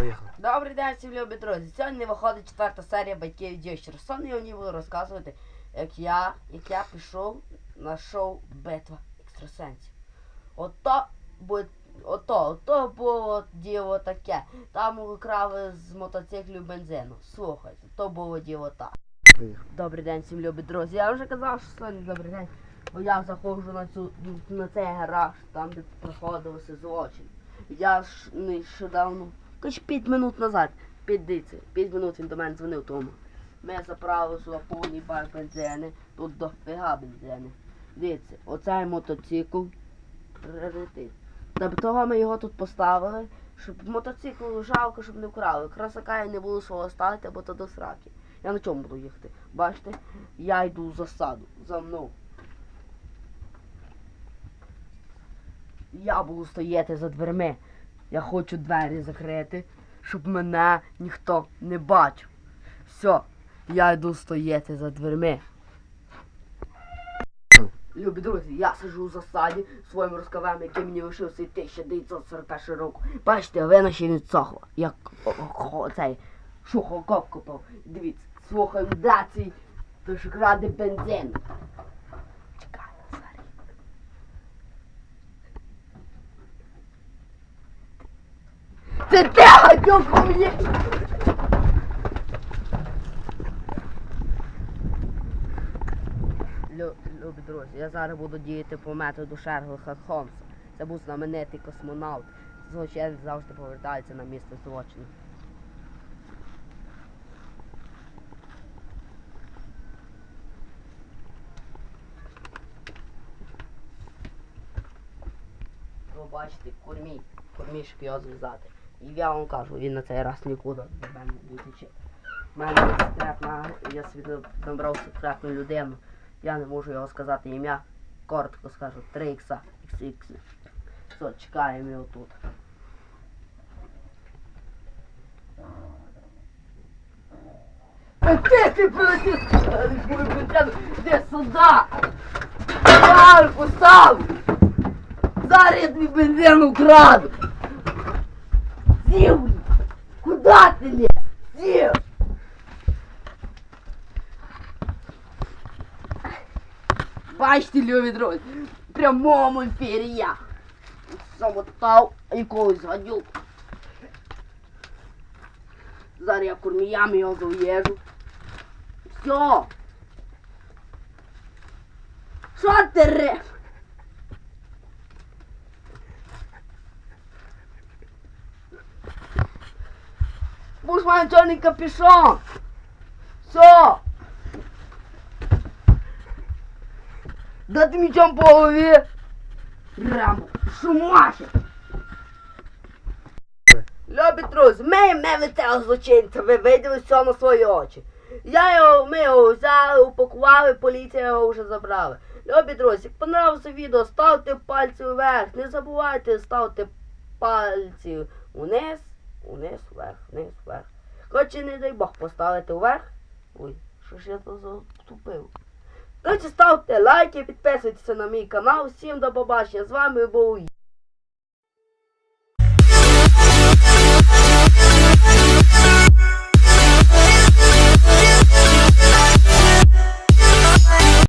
Поїхали. Добрий день, всім любі друзі. Сьогодні виходить четверта серія батьків діщер. Сьогодні я мені буду розказувати, як я, як я пішов на шоу Битва екстрасенсів. Ото, бу- ото, ото було діло таке. Там украли з мотоциклів бензину. Слухайте, то було діло так. Добрий день, всім любі друзі. Я вже казав, що сьогодні добрий день. Бо я заходжу на цю на цей гараж, там де проходилося злочин. Я ж нещодавно, хоч 5 минут назад, піддиться, 5 минут він до мене дзвонив тому. Ми заправили сюди повний бак бензини, тут дофіга бензини. Дивіться, оцей мотоцикл раритет. Та того ми його тут поставили, щоб мотоцикл жалко, щоб не вкрали. Красака я не буду свого ставити, бо то до сраки. Я на чому буду їхати? Бачите, я йду в засаду за мною. Я буду стояти за дверми. Я хочу двері закрити, щоб мене ніхто не бачив. Все, я йду стояти за дверми. Любі друзі, я сиджу в засаді своїм розкавем, який мені лишився 1941 року. Бачите, вина ще не цохла. Як цей шухокоп купив. Дивіться, слухаю дацій, то ж бензин. Це ти мені! Лю- Любі друзі, я зараз буду діяти по методу Шерлока Холмса. Це був знаменитий космонавт. Злочинець завжди повертається на місце злочину. Ви бачите, кормій, щоб його зв'язати. Я вам кажу, він на цей раз нікуди від мене не тече. У мене є секретна, я собі набрав секретну людину. Я не можу його сказати ім'я. Коротко скажу, 3 ікса, XX. Все, чекаємо його тут. Та ти прилетів! Іди сюди! Марку, став! Тобі бензин украду! Зів! Куда ти лє? Зів! Бачите, любі друзі, в прямому ефірі я замотав якогось гадюку. Зараз я корміями його зав'єжу. Все. Що ти реш? Будеш має чорний капюшон. Все. Дати мечом по голові. Рамбо, шумахи. Любі друзі, ми від цього злочинця, ви виділи все на свої очі. Я його, ми його взяли, упакували, поліція його вже забрала. Любі друзі, як понравилося відео, ставте пальці вверх. Не забувайте ставити пальці униз, униз, вверх, вниз, вверх. І не дай Бог поставити вверх. Ой, що ж я то затупив? Коротше, ставте лайки, підписуйтесь на мій канал. Всім до побачення. З вами був